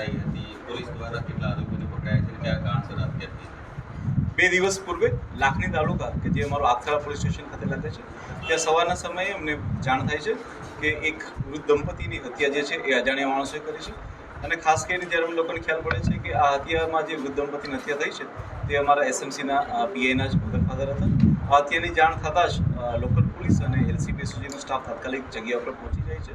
કરાઈ હતી, પોલીસ દ્વારા કેટલા આરોપીને પકડાયા છે કયા કારણસર હત્યા બે દિવસ પૂર્વે લાખની તાલુકા કે જે અમારું આગથળા પોલીસ સ્ટેશન ખાતે લાગે છે, ત્યાં સવારના સમયે અમને જાણ થાય છે કે એક વૃદ્ધ દંપતીની હત્યા જે છે એ અજાણ્યા માણસોએ કરી છે. અને ખાસ કરીને જ્યારે અમને લોકોને ખ્યાલ પડે છે કે આ હત્યામાં જે વૃદ્ધ દંપતીની હત્યા થઈ છે, તે અમારા એસએમસીના પીઆઈના જ મધર ફાધર હતા. આ હત્યાની જાણ થતાં જ લોકલ પોલીસ અને એલસીબી સુધીનો સ્ટાફ તાત્કાલિક જગ્યા પર પહોંચી જાય છે.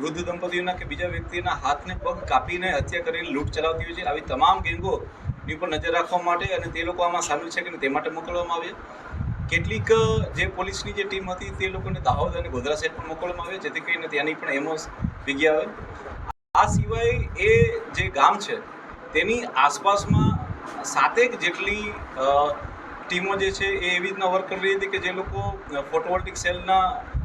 વૃદ્ધ દંપતીઓના કે બીજા વ્યક્તિના હાથને પગ કાપીને હત્યા કરીને લૂંટ ચલાવતી હોય છે. આવી તમામ ગેંગોની ઉપર નજર રાખવા માટે અને તે લોકો આમાં સામેલ છે કે તે માટે મોકલવામાં આવ્યા. કેટલીક જે પોલીસની જે ટીમ હતી તે લોકોને દાહોદ અને ગોધરા સાઈડ પણ મોકલવામાં આવે જેથી કરીને ત્યાંની પણ એમો ભેગી આવે આ સિવાય એ જે ગામ છે, તેની આસપાસમાં સાતેક જેટલી ટીમો જે છે એ એવી રીતના વર્ક કરી રહી હતી કે જે લોકો ફોટોવોલ્ટિક સેલના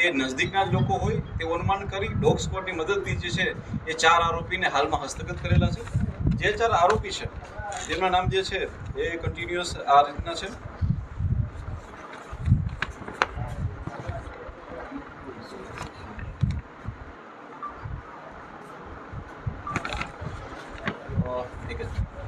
એ નજદીકના જ લોકો હોય, તે અનુમાન કરી ડોગ સ્કોડની મદદથી જે છે, એ ચાર આરોપીને હાલમાં હસ્તગત કરેલા છે. જે ચાર આરોપી છે, તેમના નામ જે છે, એ કન્ટિન્યુઅસ આ રીતના છે. ઠીક છે